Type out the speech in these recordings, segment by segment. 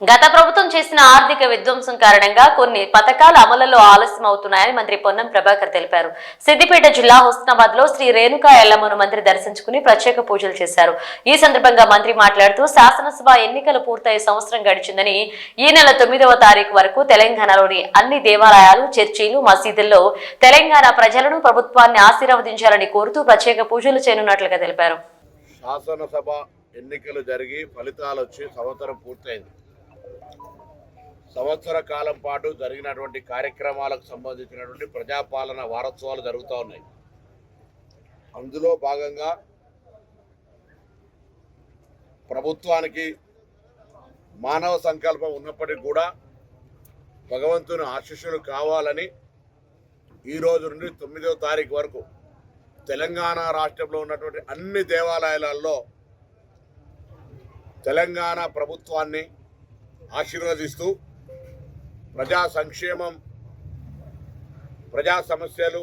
గత ప్రభుత్వం చేసిన ఆర్థిక విధ్వంసం కారణంగా కొన్ని పథకాలు అమలులో ఆలస్యం అవుతున్నాయని మంత్రి పొన్నం ప్రభాకర్ తెలిపారు. సిద్దిపేట జిల్లా హుస్నాబాద్లో శ్రీ రేణుకా ఎల్లమ్మను మంత్రి దర్శించుకుని ప్రత్యేక పూజలు చేశారు. ఈ సందర్భంగా మంత్రి మాట్లాడుతూ శాసనసభ ఎన్నికలు పూర్తయి సంవత్సరం గడిచిందని ఈ నెల తొమ్మిదవ తారీఖు వరకు తెలంగాణలోని అన్ని దేవాలయాలు చర్చీలు మసీదుల్లో తెలంగాణ ప్రజలను ప్రభుత్వాన్ని ఆశీర్వదించాలని కోరుతూ ప్రత్యేక పూజలు చేయనున్నట్లుగా తెలిపారు. శాసనసభ ఎన్నికలు జరిగి ఫలితాలు వచ్చి సంవత్సరం పూర్తయింది. సంవత్సర కాలం పాటు జరిగినటువంటి కార్యక్రమాలకు సంబంధించినటువంటి ప్రజాపాలన వారోత్సవాలు జరుగుతూ ఉన్నాయి. అందులో భాగంగా ప్రభుత్వానికి మానవ సంకల్పం ఉన్నప్పటికీ కూడా భగవంతుని ఆశీస్సులు కావాలని ఈ రోజు నుండి తొమ్మిదవ తారీఖు వరకు తెలంగాణ రాష్ట్రంలో ఉన్నటువంటి అన్ని దేవాలయాలలో తెలంగాణ ప్రభుత్వాన్ని ఆశీర్వదిస్తూ ప్రజా సంక్షేమం ప్రజా సమస్యలు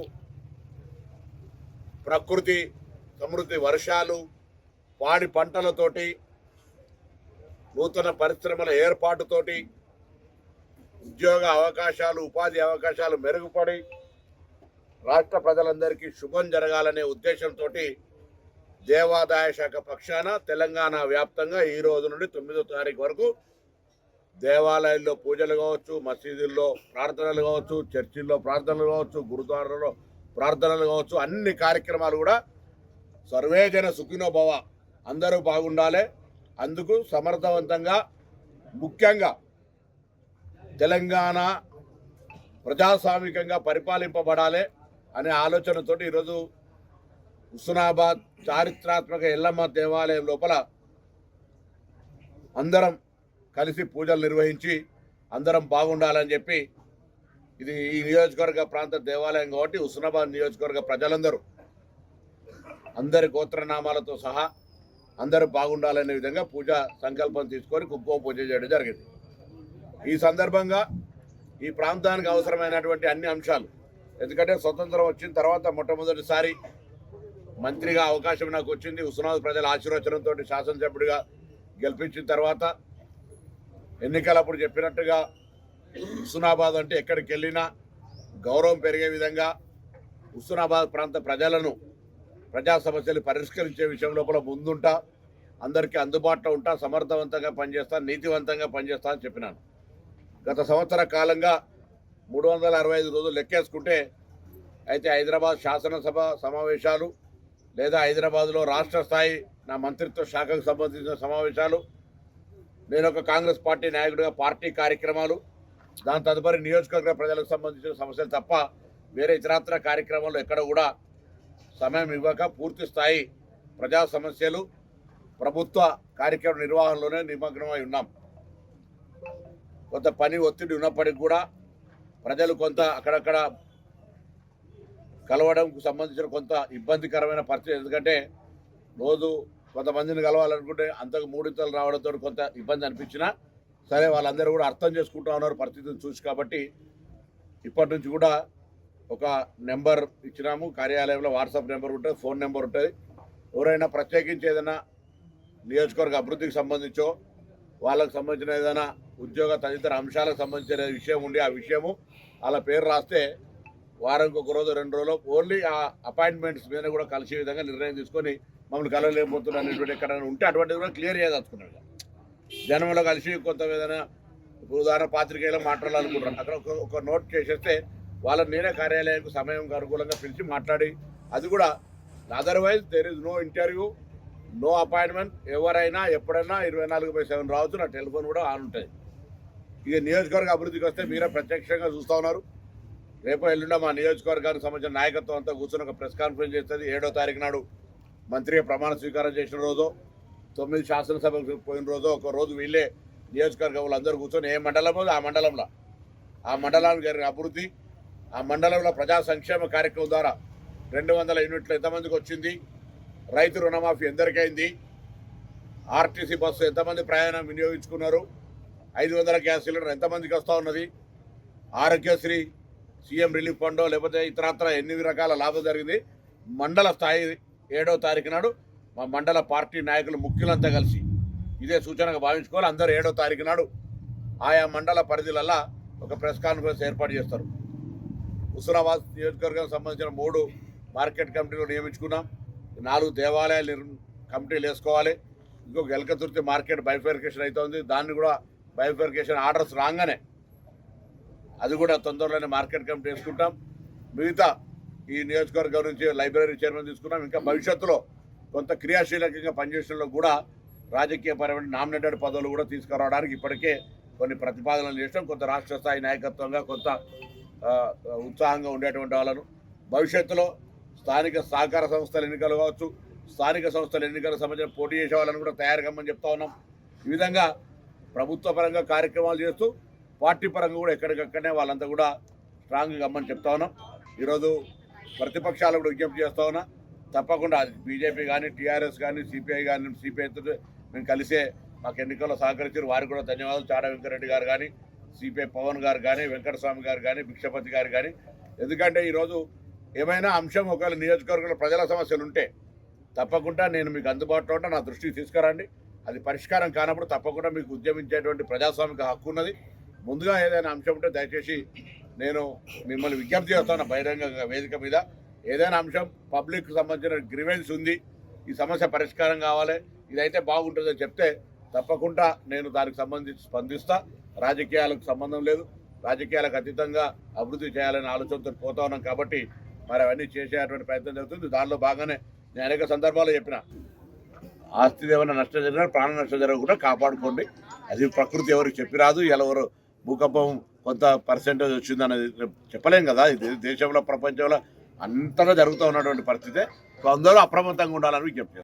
ప్రకృతి సమృద్ధి వర్షాలు పాడి పంటలతోటి నూతన పరిశ్రమల ఏర్పాటుతోటి ఉద్యోగ అవకాశాలు ఉపాధి అవకాశాలు మెరుగుపడి రాష్ట్ర ప్రజలందరికీ శుభం జరగాలనే ఉద్దేశంతో దేవాదాయ శాఖ పక్షాన తెలంగాణ వ్యాప్తంగా ఈ రోజు నుండి తొమ్మిదో తారీఖు వరకు దేవాలయాల్లో పూజలు కావచ్చు మసీదుల్లో ప్రార్థనలు కావచ్చు చర్చిల్లో ప్రార్థనలు కావచ్చు గురుద్వారాలో ప్రార్థనలు కావచ్చు అన్ని కార్యక్రమాలు కూడా సర్వేజన సుఖినో భవ. అందరూ బాగుండాలి. అందుకు సమర్థవంతంగా ముఖ్యంగా తెలంగాణ ప్రజాస్వామికంగా పరిపాలింపబడాలి అనే ఆలోచనతో ఈరోజు హుస్నాబాద్ చారిత్రాత్మక ఎల్లమ్మ దేవాలయం లోపల అందరం కలిసి పూజలు నిర్వహించి అందరం బాగుండాలని చెప్పి ఇది ఈ నియోజకవర్గ ప్రాంత దేవాలయం కాబట్టి హుస్నాబాద్ నియోజకవర్గ ప్రజలందరూ అందరి గోత్రనామాలతో సహా అందరూ బాగుండాలనే విధంగా పూజ సంకల్పం తీసుకొని కుక్కో పూజ చేయడం జరిగింది. ఈ సందర్భంగా ఈ ప్రాంతానికి అవసరమైనటువంటి అన్ని అంశాలు ఎందుకంటే స్వతంత్రం వచ్చిన తర్వాత మొట్టమొదటిసారి మంత్రిగా అవకాశం నాకు వచ్చింది. హుస్నాబాద్ ప్రజల ఆశీర్వచనంతో శాసనసభ్యుడిగా గెలిపించిన తర్వాత ఎన్నికలప్పుడు చెప్పినట్టుగా హుస్నాబాద్ అంటే ఎక్కడికి వెళ్ళినా గౌరవం పెరిగే విధంగా హుస్నాబాద్ ప్రాంత ప్రజలను ప్రజా సమస్యలు పరిష్కరించే విషయం లోపల ముందుంటా అందరికీ అందుబాటులో ఉంటా సమర్థవంతంగా పనిచేస్తా నీతివంతంగా పనిచేస్తా అని చెప్పినాను. గత సంవత్సర కాలంగా మూడు వందల అరవై ఐదు రోజులు లెక్కేసుకుంటే అయితే హైదరాబాద్ శాసనసభ సమావేశాలు లేదా హైదరాబాద్లో రాష్ట్ర స్థాయి నా మంత్రిత్వ శాఖకు సంబంధించిన సమావేశాలు నేను ఒక కాంగ్రెస్ పార్టీ నాయకుడిగా పార్టీ కార్యక్రమాలు దాని తదుపరి నియోజకవర్గ ప్రజలకు సంబంధించిన సమస్యలు తప్ప వేరే ఇతరత్ర కార్యక్రమాలు ఎక్కడ కూడా సమయం ఇవ్వక పూర్తి స్థాయి ప్రజా సమస్యలు ప్రభుత్వ కార్యక్రమ నిర్వహణలోనే నిమగ్నమై ఉన్నాం. కొంత పని ఒత్తిడి ఉన్నప్పటికీ కూడా ప్రజలు కొంత అక్కడక్కడ కలవడంకు సంబంధించిన కొంత ఇబ్బందికరమైన పరిస్థితి. ఎందుకంటే రోజు కొంతమందిని కలవాలనుకుంటే అంతకు మూడింతలు రావడంతో కొంత ఇబ్బంది అనిపించినా సరే వాళ్ళందరూ కూడా అర్థం చేసుకుంటా ఉన్నారు పరిస్థితిని చూసి కాబట్టి ఇప్పటి నుంచి కూడా ఒక నెంబర్ ఇచ్చినాము. కార్యాలయంలో వాట్సాప్ నెంబర్ ఉంటుంది ఫోన్ నెంబర్ ఉంటుంది. ఎవరైనా ప్రత్యేకించి ఏదైనా నియోజకవర్గ అభివృద్ధికి సంబంధించో వాళ్ళకు సంబంధించిన ఏదైనా ఉద్యోగ తదితర అంశాలకు సంబంధించిన విషయం ఉండి ఆ విషయము వాళ్ళ పేరు రాస్తే వారానికి ఒక రోజు రెండు రోజులు ఓన్లీ ఆ అపాయింట్మెంట్స్ మీద కూడా కలిసే విధంగా నిర్ణయం తీసుకొని మమ్మల్ని కలవలేకపోతున్నా అనేటువంటి ఎక్కడైనా ఉంటే అటువంటిది కూడా క్లియర్ చేయదలుచుకున్నాడు జనంలో కలిసి కొంత ఏదైనా ఉదాహరణ పాత్రికేయులు మాట్లాడాలనుకుంటున్నాను అక్కడ ఒక ఒక నోట్ చేసేస్తే వాళ్ళ నేనే కార్యాలయానికి సమయం అనుకూలంగా పిలిచి మాట్లాడి అది కూడా otherwise there is no interview no appointment ఎవరైనా ఎప్పుడైనా ఇరవై నాలుగు బై సెవెన్ రావచ్చు నా టెలిఫోన్ కూడా ఆన్ ఉంటుంది ఇక నియోజకవర్గ అభివృద్ధికి వస్తే మీరే ప్రత్యక్షంగా చూస్తూ ఉన్నారు. రేపు ఎల్లుండ మా నియోజకవర్గానికి సంబంధించిన నాయకత్వం అంతా కూర్చొని ఒక ప్రెస్ కాన్ఫరెన్స్ చేస్తుంది. ఏడో తారీఖు నాడు మంత్రిగా ప్రమాణ స్వీకారం చేసిన రోజు తొమ్మిది శాసనసభకు పోయిన రోజు ఒక రోజు వీళ్ళే నియోజకవర్గం వాళ్ళందరూ కూర్చొని ఏ మండలమో ఆ మండలంలో. ఆ మండలానికి జరిగిన అభివృద్ధి ఆ మండలంలో ప్రజా సంక్షేమ కార్యక్రమం ద్వారా రెండు వందల యూనిట్లు ఎంతమందికి వచ్చింది? రైతు రుణమాఫీ ఎందరికైంది ఆర్టీసీ బస్సు ఎంతమంది ప్రయాణం వినియోగించుకున్నారు? ఐదు వందల గ్యాస్ సిలిండర్ ఎంతమందికి వస్తూ ఉన్నది? ఆరోగ్యశ్రీ సీఎం రిలీఫ్ ఫండో లేకపోతే ఇతరత్ర ఎన్ని రకాల లాభం జరిగింది. మండల స్థాయి ఏడో తారీఖు నాడు మా మండల పార్టీ నాయకులు ముఖ్యులంతా కలిసి ఇదే సూచనగా భావించుకోవాలి. అందరూ ఏడో తారీఖు నాడు ఆయా మండల పరిధిలల్లా ఒక ప్రెస్ కాన్ఫరెన్స్ ఏర్పాటు చేస్తారు. హుస్నాబాద్ నియోజకవర్గానికి సంబంధించిన మూడు మార్కెట్ కమిటీలు నియమించుకున్నాం. నాలుగు దేవాలయాలు కమిటీలు వేసుకోవాలి. ఇంకొక ఎలకతుర్తి మార్కెట్ బైఫర్కేషన్ అవుతుంది. దాన్ని కూడా బైఫర్కేషన్ ఆర్డర్స్ రాగానే అది కూడా తొందరలోనే మార్కెట్ కమిటీ వేసుకుంటాం. మిగతా ఈ నియోజకవర్గం నుంచి లైబ్రరీ చైర్మన్ తీసుకున్నాం. ఇంకా భవిష్యత్తులో కొంత క్రియాశీలకంగా పనిచేసడంలో కూడా రాజకీయపరమైన నామినేటెడ్ పదవులు కూడా తీసుకురావడానికి ఇప్పటికే కొన్ని ప్రతిపాదనలు చేసాం కొంత రాష్ట్ర స్థాయి నాయకత్వంగా కొంత ఉత్సాహంగా ఉండేటువంటి వాళ్ళను. భవిష్యత్తులో స్థానిక సహకార సంస్థల ఎన్నికలు కావచ్చు స్థానిక సంస్థల ఎన్నికలకు సంబంధించిన పోటీ చేసే వాళ్ళని కూడా తయారు కమ్మని చెప్తా ఉన్నాం. ఈ విధంగా ప్రభుత్వ పరంగా కార్యక్రమాలు చేస్తూ పార్టీ పరంగా కూడా ఎక్కడికక్కడనే వాళ్ళంతా కూడా స్ట్రాంగ్గా అమ్మని చెప్తా ఉన్నాం. ఈరోజు ప్రతిపక్షాలు కూడా విజ్ఞప్తి చేస్తా ఉన్నా. తప్పకుండా బీజేపీ కానీ టీఆర్ఎస్ కానీ సిపిఐ కానీ సిపిఐతో మేము కలిసే మాకు ఎన్నికల్లో సహకరించారు. వారికి కూడా ధన్యవాదాలు. చాడ వెంకరెడ్డి గారు కానీ సిపిఐ పవన్ గారు కానీ వెంకటస్వామి గారు కానీ భిక్షపతి గారు కానీ ఎందుకంటే ఈరోజు ఏమైనా అంశం ఒకవేళ నియోజకవర్గంలో ప్రజల సమస్యలు ఉంటే తప్పకుండా నేను మీకు అందుబాటులో ఉంటా నా దృష్టికి తీసుకురండి. అది పరిష్కారం కానప్పుడు తప్పకుండా మీకు ఉద్యమించేటువంటి ప్రజాస్వామిక హక్కు ఉన్నది. ముందుగా ఏదైనా అంశం ఉంటే దయచేసి నేను మిమ్మల్ని విజ్ఞప్తి చేస్తాను బహిరంగ వేదిక మీద. ఏదైనా అంశం పబ్లిక్ సంబంధించిన గ్రివెన్స్ ఉంది ఈ సమస్య పరిష్కారం కావాలి ఇదైతే బాగుంటుందని చెప్తే తప్పకుండా నేను దానికి సంబంధించి స్పందిస్తా. రాజకీయాలకు సంబంధం లేదు రాజకీయాలకు అతీతంగా అభివృద్ధి చేయాలనే ఆలోచనతో పోతా ఉన్నాం కాబట్టి మరి అవన్నీ చేసేటువంటి ప్రయత్నం జరుగుతుంది. దానిలో బాగానే నేను అనేక సందర్భాలు చెప్పిన ఆస్తి ఏమైనా నష్టం జరిగినా ప్రాణ నష్టం జరగకుండా కాపాడుకోండి. అది ప్రకృతి ఎవరికి చెప్పి రాదు ఎవరు భూకంపం కొంత పర్సెంటేజ్ వచ్చిందనేది చెప్పలేం కదా. ఇది దేశంలో ప్రపంచంలో అంతగా జరుగుతూ ఉన్నటువంటి పరిస్థితే సో అందరూ అప్రమత్తంగా ఉండాలని విజ్ఞప్తి